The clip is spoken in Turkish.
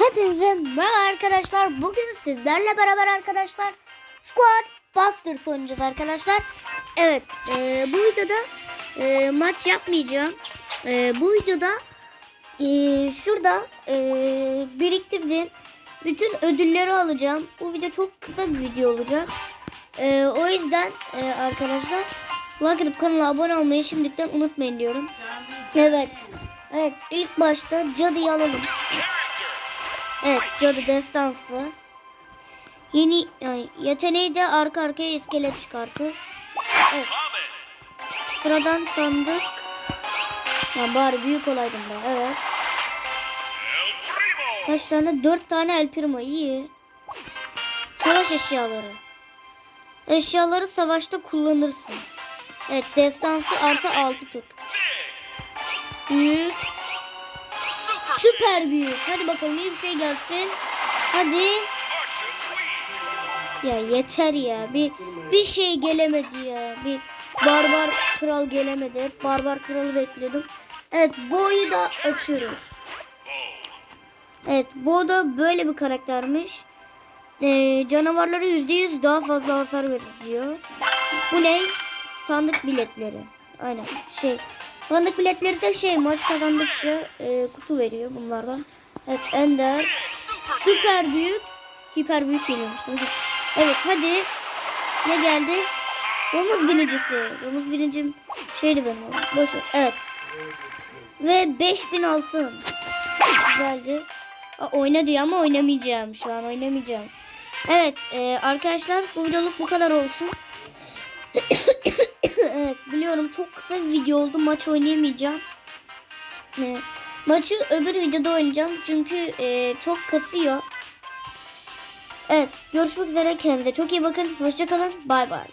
Hepinize merhaba arkadaşlar. Bugün sizlerle beraber arkadaşlar Squad Busters oynayacağız arkadaşlar. Evet e, bu videoda e, maç yapmayacağım. E, bu videoda e, şurada e, biriktirdiğim bütün ödülleri alacağım. Bu video çok kısa bir video olacak. E, o yüzden e, arkadaşlar like atıp kanala abone olmayı şimdiden unutmayın diyorum. Evet. Evet ilk başta cadıyı alalım. Evet cadı destansı. Yeni ay, yeteneği de arka arkaya iskelet çıkartır. Evet. Sıradan sandık. Ha, bari büyük olaydım ben. Evet. Kaç tane? Dört tane El Primo. iyi. Savaş eşyaları. Eşyaları savaşta kullanırsın. Evet destansı artı altı tık. Büyük. Süper büyük. Hadi bakalım iyi bir şey gelsin. Hadi. Ya yeter ya. Bir bir şey gelemedi ya. Bir barbar kral gelemedi. Barbar kralı bekliyordum. Evet boyu da açıyorum. Evet bu da böyle bir karaktermiş. Ee, canavarlara %100 daha fazla hasar verir diyor. Bu ne? Sandık biletleri. Aynen şey. Sandık biletleri de şey maç kazandıkça e, kutu veriyor bunlardan. Evet Ender. Süper büyük. Hiper büyük geliyormuş. Evet hadi. Ne geldi? Domuz binicisi. Domuz binicim şeydi benim. Boş ver. Evet. Ve 5000 altın. Güzeldi. Aa, oyna diyor ama oynamayacağım. Şu an oynamayacağım. Evet e, arkadaşlar bu videoluk bu kadar olsun. Evet biliyorum çok kısa bir video oldu. Maç oynayamayacağım. E, maçı öbür videoda oynayacağım. Çünkü e, çok kasıyor. Evet görüşmek üzere kendinize çok iyi bakın. Hoşçakalın. Bay bay.